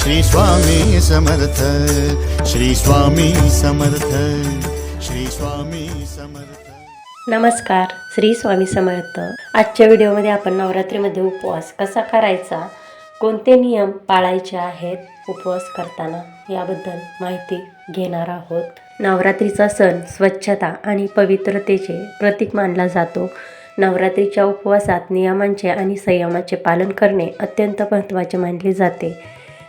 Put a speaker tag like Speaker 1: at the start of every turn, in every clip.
Speaker 1: श्री स्वामी समर्थ श्री स्वामी समर्थ श्री स्वामी समर्थ नमस्कार श्री स्वामी समर्थ आजच्या व्हिडिओमध्ये आपण नवरात्रीमध्ये उपवास कसा करायचा कोणते नियम पाळायचे आहेत उपवास करताना याबद्दल माहिती घेणार आहोत नवरात्रीचा सण स्वच्छता आणि पवित्रतेचे प्रतीक मानला जातो नवरात्रीच्या उपवासात नियमांचे आणि संयमाचे पालन करणे अत्यंत महत्त्वाचे मानले जाते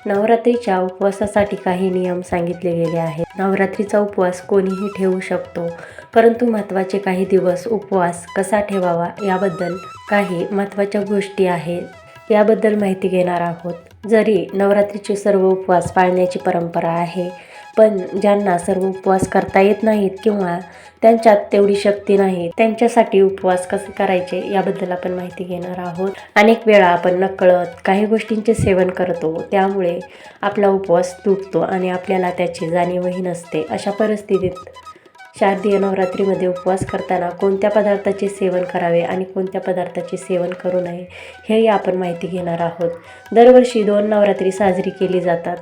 Speaker 1: नवरात्रीच्या उपवासासाठी काही नियम सांगितले गेले आहेत नवरात्रीचा उपवास कोणीही ठेवू शकतो परंतु महत्त्वाचे काही दिवस उपवास कसा ठेवावा याबद्दल काही महत्त्वाच्या गोष्टी आहेत याबद्दल माहिती घेणार आहोत जरी नवरात्रीचे सर्व उपवास पाळण्याची परंपरा आहे पण ज्यांना सर्व उपवास करता येत नाहीत किंवा त्यांच्यात तेवढी शक्ती नाही त्यांच्यासाठी उपवास कसे करायचे याबद्दल आपण माहिती घेणार आहोत अनेक वेळा आपण नकळत काही गोष्टींचे सेवन करतो त्यामुळे आपला उपवास तुटतो आणि आपल्याला त्याची जाणीवही नसते अशा परिस्थितीत शारदीय नवरात्रीमध्ये उपवास करताना कोणत्या पदार्थाचे सेवन करावे आणि कोणत्या पदार्थाचे सेवन करू नये हेही आपण माहिती घेणार आहोत दरवर्षी दोन नवरात्री साजरी केली जातात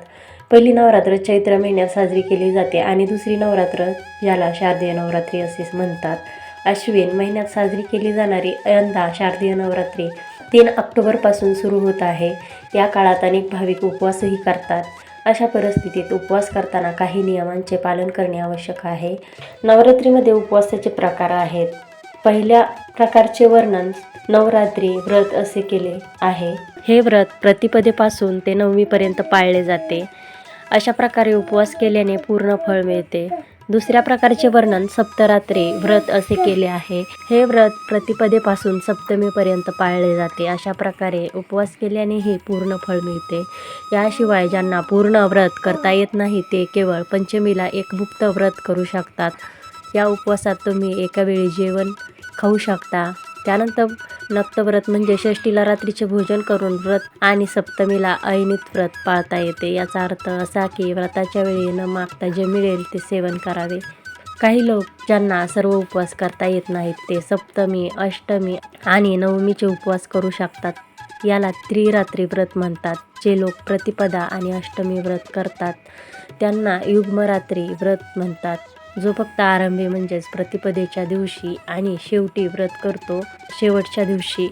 Speaker 1: पहिली नवरात्र चैत्र महिन्यात साजरी केली जाते आणि दुसरी नवरात्र याला शारदीय नवरात्री असे म्हणतात अश्विन महिन्यात साजरी केली जाणारी यंदा शारदीय नवरात्री तीन ऑक्टोबरपासून सुरू होत आहे या काळात अनेक भाविक उपवासही करतात अशा परिस्थितीत उपवास करताना काही नियमांचे पालन करणे आवश्यक आहे नवरात्रीमध्ये उपवासाचे प्रकार आहेत पहिल्या प्रकारचे वर्णन नवरात्री व्रत असे केले आहे हे व्रत प्रतिपदेपासून ते नवमीपर्यंत पाळले जाते अशा प्रकारे उपवास केल्याने पूर्ण फळ मिळते दुसऱ्या प्रकारचे वर्णन सप्तरात्री व्रत असे केले आहे हे व्रत प्रतिपदेपासून सप्तमीपर्यंत पाळले जाते अशा प्रकारे उपवास केल्यानेही पूर्ण फळ मिळते याशिवाय ज्यांना पूर्ण व्रत करता येत नाही ते केवळ पंचमीला एक मुक्त व्रत करू शकतात या उपवासात तुम्ही एकावेळी जेवण खाऊ शकता त्यानंतर नक्तव्रत म्हणजे षष्टीला रात्रीचे भोजन करून व्रत आणि सप्तमीला ऐनित व्रत पाळता येते याचा अर्थ असा की व्रताच्या वेळी न मागता जे मिळेल ते सेवन करावे काही लोक ज्यांना सर्व उपवास करता येत नाहीत ते सप्तमी अष्टमी आणि नवमीचे उपवास करू शकतात याला त्रिरात्री व्रत म्हणतात जे लोक प्रतिपदा आणि अष्टमी व्रत करतात त्यांना युग्मरात्री व्रत म्हणतात जो फक्त आरंभी म्हणजेच प्रतिपदेच्या दिवशी आणि शेवटी व्रत करतो शेवटच्या दिवशी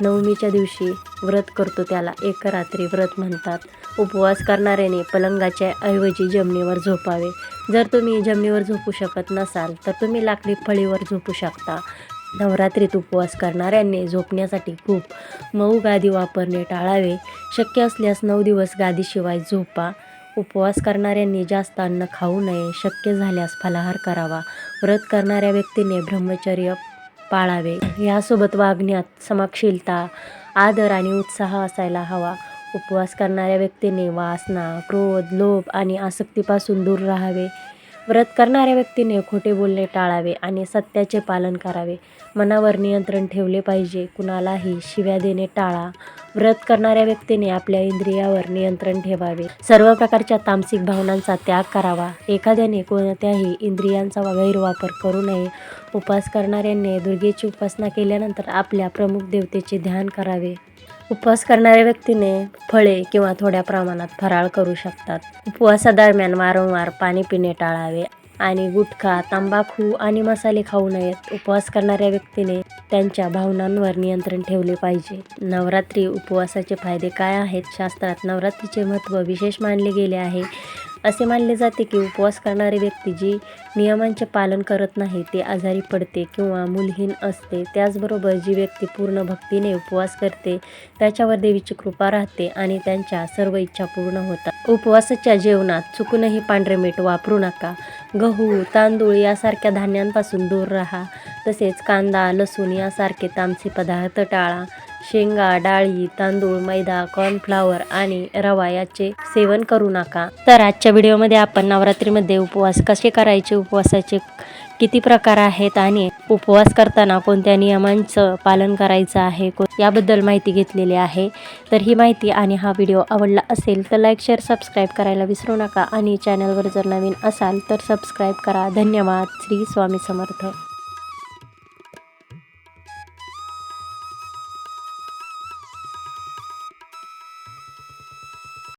Speaker 1: नवमीच्या दिवशी व्रत करतो त्याला एक रात्री व्रत म्हणतात उपवास करणाऱ्याने पलंगाच्या ऐवजी जमिनीवर झोपावे जर तुम्ही जमिनीवर झोपू शकत नसाल तर तुम्ही लाकडी फळीवर झोपू शकता नवरात्रीत उपवास करणाऱ्यांनी झोपण्यासाठी खूप मऊ गादी वापरणे टाळावे शक्य असल्यास नऊ दिवस गादीशिवाय झोपा उपवास करणाऱ्यांनी जास्त अन्न खाऊ नये शक्य झाल्यास फलाहार करावा व्रत करणाऱ्या व्यक्तीने ब्रह्मचर्य पाळावे यासोबत वागण्यात समक्षीलता आदर आणि उत्साह असायला हवा उपवास करणाऱ्या व्यक्तीने वासना क्रोध लोभ आणि आसक्तीपासून दूर राहावे व्रत करणाऱ्या व्यक्तीने खोटे बोलणे टाळावे आणि सत्याचे पालन करावे मनावर नियंत्रण ठेवले पाहिजे कुणालाही शिव्या देणे टाळा व्रत करणाऱ्या व्यक्तीने आपल्या इंद्रियावर नियंत्रण ठेवावे सर्व प्रकारच्या तामसिक भावनांचा त्याग करावा एखाद्याने कोणत्याही इंद्रियांचा गैरवापर करू नये उपास करणाऱ्यांनी दुर्गेची उपासना केल्यानंतर आपल्या प्रमुख देवतेचे ध्यान करावे उपवास करणाऱ्या व्यक्तीने फळे किंवा थोड्या प्रमाणात फराळ करू शकतात उपवासादरम्यान वारंवार पाणी पिणे टाळावे आणि गुटखा तंबाखू आणि मसाले खाऊ नयेत उपवास करणाऱ्या व्यक्तीने त्यांच्या भावनांवर नियंत्रण ठेवले पाहिजे नवरात्री उपवासाचे फायदे काय आहेत शास्त्रात नवरात्रीचे महत्त्व विशेष मानले गेले आहे असे मानले जाते की उपवास करणारी व्यक्ती जी नियमांचे पालन करत नाही ते आजारी पडते किंवा मूलहीन असते त्याचबरोबर जी व्यक्ती पूर्ण भक्तीने उपवास करते त्याच्यावर देवीची कृपा राहते आणि त्यांच्या सर्व इच्छा पूर्ण होतात उपवासाच्या जेवणात चुकूनही पांढरे मीठ वापरू नका गहू तांदूळ यासारख्या धान्यांपासून दूर राहा तसेच कांदा लसूण यासारखे तामसी पदार्थ टाळा शेंगा डाळी तांदूळ मैदा कॉर्नफ्लॉवर आणि रवा याचे सेवन करू नका तर आजच्या व्हिडिओमध्ये आपण नवरात्रीमध्ये उपवास कसे करायचे उपवासाचे किती प्रकार आहेत आणि उपवास करताना कोणत्या नियमांचं पालन करायचं आहे को याबद्दल माहिती घेतलेली आहे तर ही माहिती आणि हा व्हिडिओ आवडला असेल तर लाईक शेअर सबस्क्राईब करायला विसरू नका आणि चॅनलवर जर नवीन असाल तर सबस्क्राईब करा धन्यवाद श्री स्वामी समर्थ